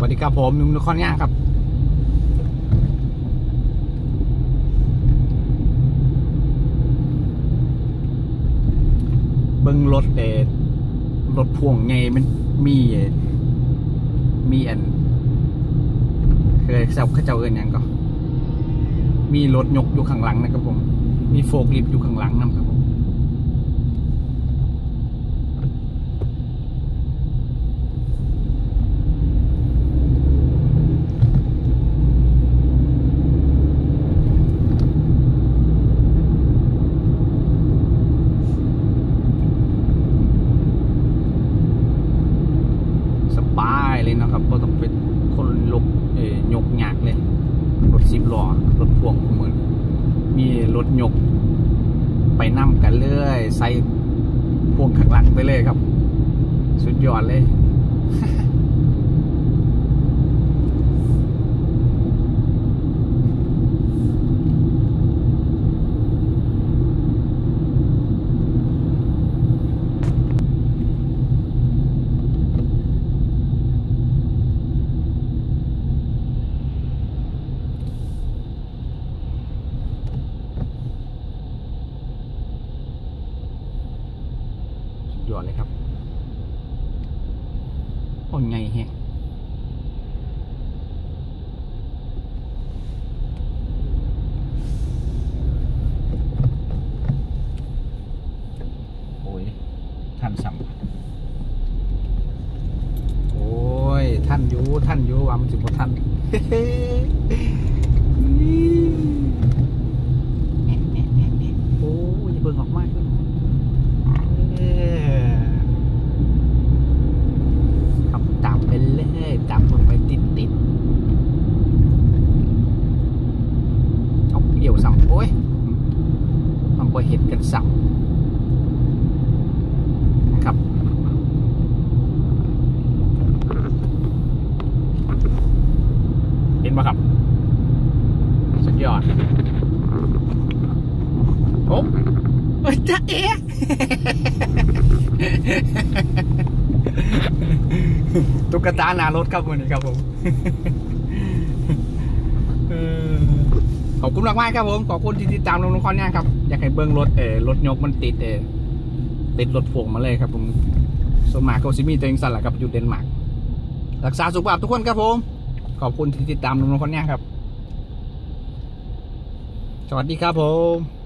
สวัสดีครับผมนุ่มนครย่างครับ เบิ้งรถเออรถพ่วงไงมันมีมีอันเคยเจ้าเขาเจ้าเอินยังก็ มีรถยกอยู่ข้างหลังนะครับผม มีโฟกลิฟต์อยู่ข้างหลังนะครับผม สบายเลยนะ ครับก็ต้องเป็นคนลกเอ่ยกหยากเลย รถสิบล้อรถพ่วงของมือนมีรถยก ไปนั่มกันเรื่อยใส่พ่วงข้างหลังไปเลยครับ สุดยอดเลย ยอดเลยครับโอ้ยไงแฮะโอ้ยท่านสัมโอ้ย ท่านอยู่ ท่านอยู่ว่ามันสิบ่ท่าน โอ้ยอย่าเบิ่งออกมาอย่าเบิ่งออกมา ขับตามไปเลยตามมันไปติดติดๆเอาเดี่ยวสัมโอ้ยมันไปเห็นกันสัมนะครับ เห็นปะครับ สุดยอดโอ้จ๊ะเอ๊ะตุ๊กตาหน้ารถครับวันนี้ครับผม เออ ขอบคุณมากมากครับผม ขอบคุณที่ติดตามลงนครย่ยครับ อยากให้เบิ้งรถเออรถยกมันติดเออติดรถพ่วงมาเลยครับผมสมาร์ทโคซิมีตัวเองสั่นแหละครับอยู่เดนมาร์กรักษาสุขภาพทุกคนครับผม ขอบคุณที่ติดตามลงนครย่ยครับ สวัสดีครับผม